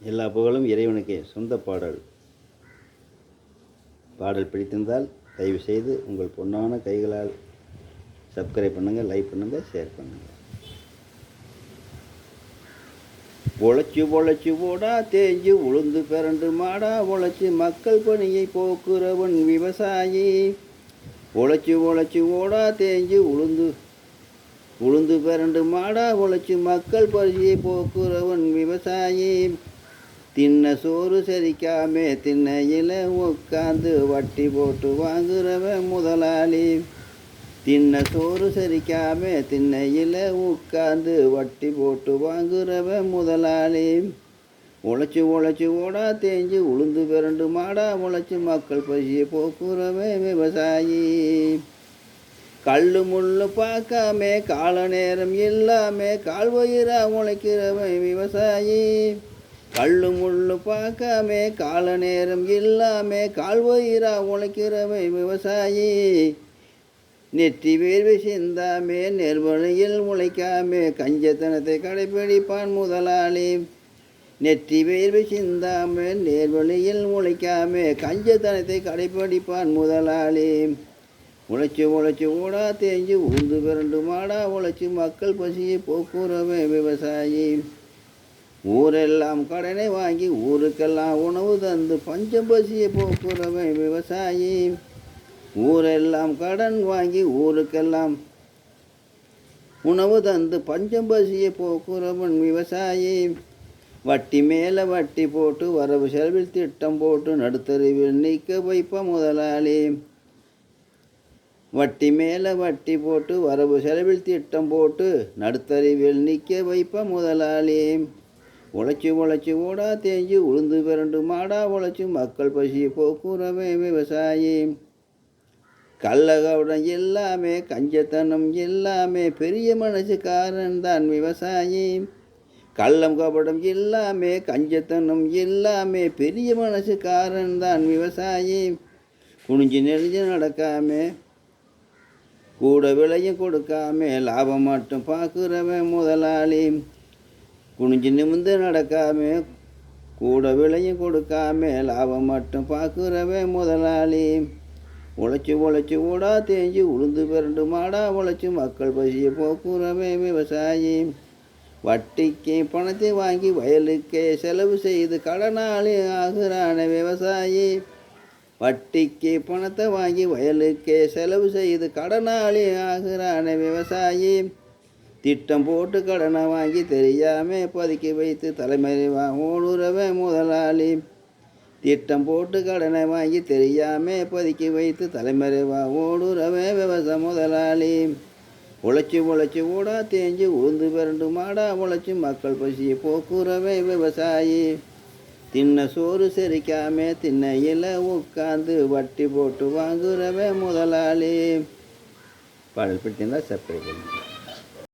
எல்லா புகழும் இறைவனுக்கே. சொந்த பாடல். பாடல் பிடித்திருந்தால் தயவு செய்து உங்கள் பொன்னான கைகளால் சப்ஸ்கிரைப் பண்ணுங்கள் லைக் பண்ணுங்கள் ஷேர் பண்ணுங்கள் உழைச்சி உழைச்சி ஓடா தேஞ்சு உளுந்து பிறண்டு மாடா உழைச்சி மக்கள் பணியை போக்குறவன் விவசாயி. உழைச்சி உழைச்சி ஓடா தேஞ்சு உளுந்து உளுந்து பிறண்டு மாடா உழைச்சி மக்கள் பரிசியை போக்குறவன் விவசாயி. தின்ன சோறு செரிக்காமே திண்ணையில் உட்காந்து வட்டி போட்டு வாங்குறவன் முதலாளி. தின்ன சோறு சரிக்காமே திண்ணையில் உட்காந்து வட்டி போட்டு வாங்குறவன் முதலாளி. உழைச்சி உழைச்சி ஓடா தேஞ்சு உளுந்து பிறண்டு மாடா உழைச்சி மக்கள் பசியை போக்குறவன் விவசாயி. கல்லு முள்ளு பார்க்காம கால நேரம் இல்லாமல் கால்வயிரா உழைக்கிறவன் விவசாயி. கள்ளு முள்ளு பார்க்காமே கால நேரம் இல்லாமே கால்வயிரா உழைக்கிறவன் விவசாயி. நெற்றி வேர்வை சிந்தாமே நெர்வழியில் உழைக்காமே கஞ்சத்தனத்தை கடைப்பிடிப்பான் முதலாளி. நெற்றி வேர்வை சிந்தாமே நேர்வழியில் உழைக்காமே கஞ்சத்தனத்தை கடைப்பிடிப்பான் முதலாளி. உழைச்சி உழைச்சி ஓடா தேஞ்சு உந்து பிறண்டு மாடா உழைச்சி மக்கள் பசியை போக்குறவே விவசாயி. ஊரெல்லாம் கடனை வாங்கி ஊருக்கெல்லாம் உணவு தந்து பஞ்சம் பசியை போக்குறவன் விவசாயி. ஊரெல்லாம் கடன் வாங்கி ஊருக்கெல்லாம் உணவு தந்து பஞ்சம் பசியை போக்குறவன் விவசாயி. வட்டி மேலே வட்டி போட்டு வரவு செலவில் திட்டம் போட்டு நடுத்தருவில் நீக்க வைப்ப முதலாளி. வட்டி மேலே வட்டி போட்டு வரவு செலவில் திட்டம் போட்டு நடுத்தறிவில் நிற்க வைப்ப முதலாளி. உழைச்சி உழைச்சி ஓடா தேஞ்சு உளுந்து பிறண்டு மாடா உழைச்சி மக்கள் பசியை போக்குறவே விவசாயி. கள்ளகவுடன் எல்லாமே கஞ்சத்தனம் எல்லாமே பெரிய மனசுக்காரன் தான் விவசாயி. கள்ளம் கபடம் எல்லாமே கஞ்சத்தனம் எல்லாமே பெரிய மனசுக்காரன் தான் விவசாயி. குனிஞ்சு நெறிஞ்சு நடக்காம கூட விலையும் கொடுக்காம லாபம் மட்டும் பார்க்குறவன் முதலாளி. குனிஞ்சு நிமிந்து நடக்காம கூட விலையும் கொடுக்காம லாபம் மட்டும் பார்க்குறவே முதலாளி. உழைச்சி உழைச்சி ஊடா தேஞ்சி உளுந்து பிறண்டு மாடா உழைச்சி மக்கள் பசியை போக்குறவன் விவசாயி. வட்டிக்கு பணத்தை வாங்கி வயலுக்கே செலவு செய்து கடனாளி ஆகிறான விவசாயி. வட்டிக்கு பணத்தை வாங்கி வயலுக்கே செலவு செய்து கடனாளி ஆகிறான விவசாயி. திட்டம் போட்டு கடனை வாங்கி தெரியாம பதுக்கி வைத்து தலைமறைவா ஓடுறவன் முதலாளி. திட்டம் போட்டு கடனை வாங்கி தெரியாம பதுக்கி வைத்து தலைமறைவா ஓடுறவன் விவசாய முதலாளி. உழைச்சி உழைச்சி ஓடா தேஞ்சு உளுந்து பிறண்டு மாடா உழைச்சி மக்கள் பசியை போக்குறவே விவசாயி. தின்ன சோறு செரிக்காம திண்ணையில் உட்காந்து வட்டி போட்டு வாங்குறவே முதலாளி. பாடல் பிடித்திருந்தால் சப்ஸ்கிரைப் பண்ணுங்கள்